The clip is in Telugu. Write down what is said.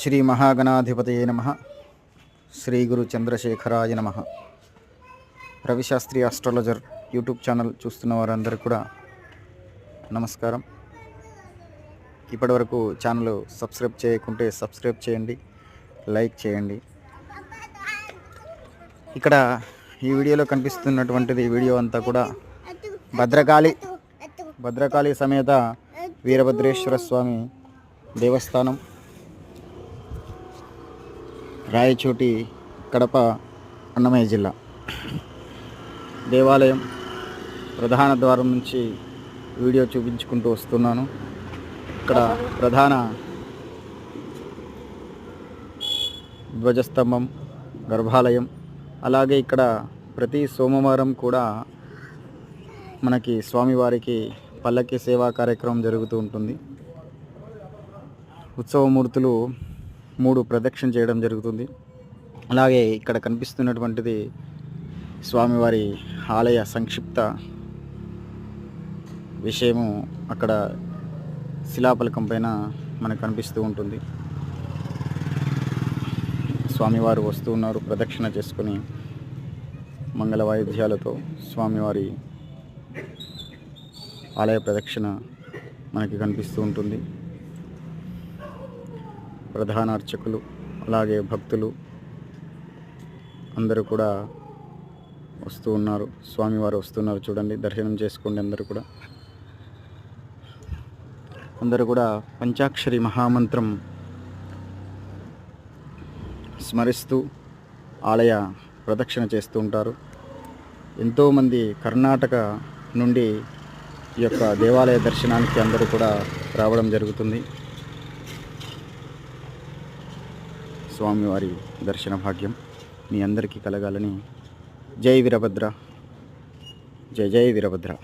శ్రీ మహాగణాధిపతయే నమ. శ్రీ గురు చంద్రశేఖరాయ నమ. రవిశాస్త్రి ఆస్ట్రాలజర్ యూట్యూబ్ ఛానల్ చూస్తున్న వారందరూ కూడా నమస్కారం. ఇప్పటివరకు ఛానల్ సబ్స్క్రైబ్ చేయకుంటే సబ్స్క్రైబ్ చేయండి లైక్ చేయండి. ఇక్కడ ఈ వీడియోలో కనిపిస్తున్నటువంటిది వీడియో అంతా కూడా భద్రకాళి భద్రకాళి సమేత వీరభద్రేశ్వర స్వామి దేవస్థానం. రాయచోటి కడప అన్నమయ్య జిల్లా. దేవాలయం ప్రధాన ద్వారం నుంచి వీడియో చూపించుకుంటూ వస్తున్నాను. ఇక్కడ ప్రధాన ధ్వజస్తంభం గర్భాలయం అలాగే ఇక్కడ ప్రతి సోమవారం కూడా మనకి స్వామివారికి పల్లకి సేవా కార్యక్రమం జరుగుతూ ఉంటుంది. ఉత్సవమూర్తులు మూడు ప్రదక్షిణ చేయడం జరుగుతుంది. అలాగే ఇక్కడ కనిపిస్తున్నటువంటిది స్వామివారి ఆలయ సంక్షిప్త విషయము అక్కడ శిలాఫలకం పైన మనకు కనిపిస్తూ ఉంటుంది. స్వామివారు వస్తూ ఉన్నారు ప్రదక్షిణ చేసుకొని మంగళ వాయిద్యాలతో స్వామివారి ఆలయ ప్రదక్షిణ మనకి కనిపిస్తూ ఉంటుంది. ప్రధాన అర్చకులు అలాగే భక్తులు అందరూ కూడా వస్తూ ఉన్నారు. స్వామివారు వస్తున్నారు చూడండి దర్శనం చేసుకోండి అందరూ కూడా. అందరూ కూడా పంచాక్షరి మహామంత్రం స్మరిస్తూ ఆలయ ప్రదక్షిణ చేస్తూ ఉంటారు. ఎంతోమంది కర్ణాటక నుండి ఈ యొక్క దేవాలయ దర్శనానికి అందరూ కూడా రావడం జరుగుతుంది. స్వామివారి దర్శన భాగ్యం మీ అందరికీ కలగాలని. జై వీరభద్ర. జై జై వీరభద్ర.